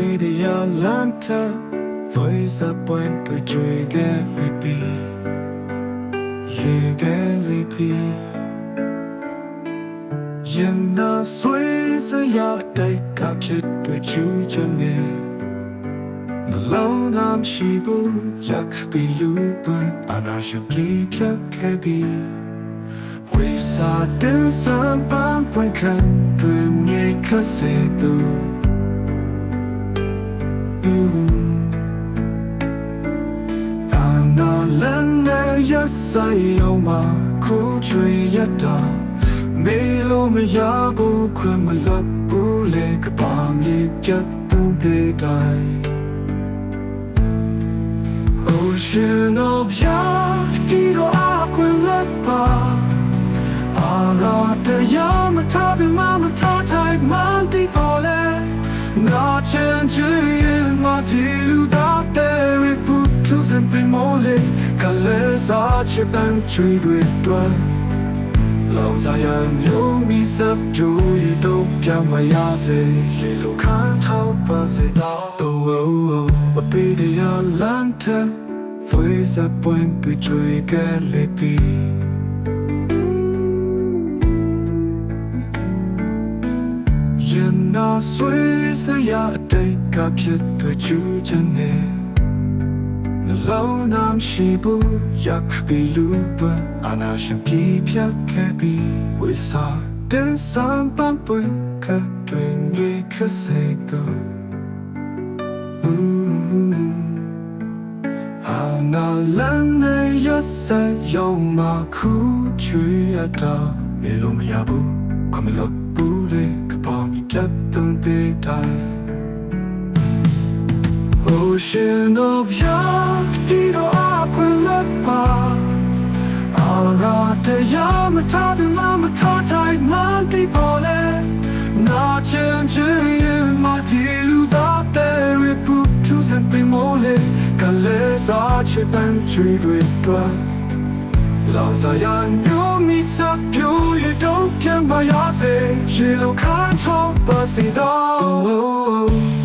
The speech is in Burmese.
တေဒီယာလန်တာသွေးစပွင့်ပကြွေခဲ့ပြီရေခဲ့လေပြီရင်နာဆွေးစရာတိတ်ကဖြစ်တွေ့ချူချင်နေမလုံးသာရှိဘူးရက်ပြီလူသွင်းအနာရှင်ပြေဖြတ်ခဲ့ပြီ We saw this above when can တွေ့မြေခစေသူ န်နဲ့ရဆိုင်အောင်မှာခုချွေရတာမေလိုမရဘူးခွင့်မလပ်ဘူးလေကပါမြေပြတ်တုံးတဲ့တိုင် Ocean of ya ဒီတော့အခွင့်လက်ပါအာရာတရားမထားပြီးမမထားတိုင်းမတိပေါ်လဲ Not changing my deal are chip and tree with one Long sa ya myo mi sap to you do pya ma ya se le lo kan thao pa se da to oh oh but be the ya lantern သွေးစပွင့်ပြချွေကလေးပြီရင်နာဆွေးစရာအတိတ်ကဖြစ်တွေ့ချူချင် နေနှလုံးသားရှိဘူး yak ပြီးလူပွင့်အနာရှင်ပြေဖြတ်ခဲ့ပြီးဝိစာတင်စံပန်ပွင့်ကတွင်မြေခစေတူနာလန်းနဲ့ရဆက်ရောင်မှာခုချွေရတာမေလို့မရဘူးခမလို့ဘူးလေကပောင်မြတ်တုံးတဲ့တိုင် Ocean of your Tiro aquila pa Ara te yama tabi mama tatai manti pole Na change in my dilu da there put to sempre mole Kale sa che ban chui dwe twa Lao sa ya nyo mi sa pyo ye do pian ba ya se Ye lo kan chok ba si da Oh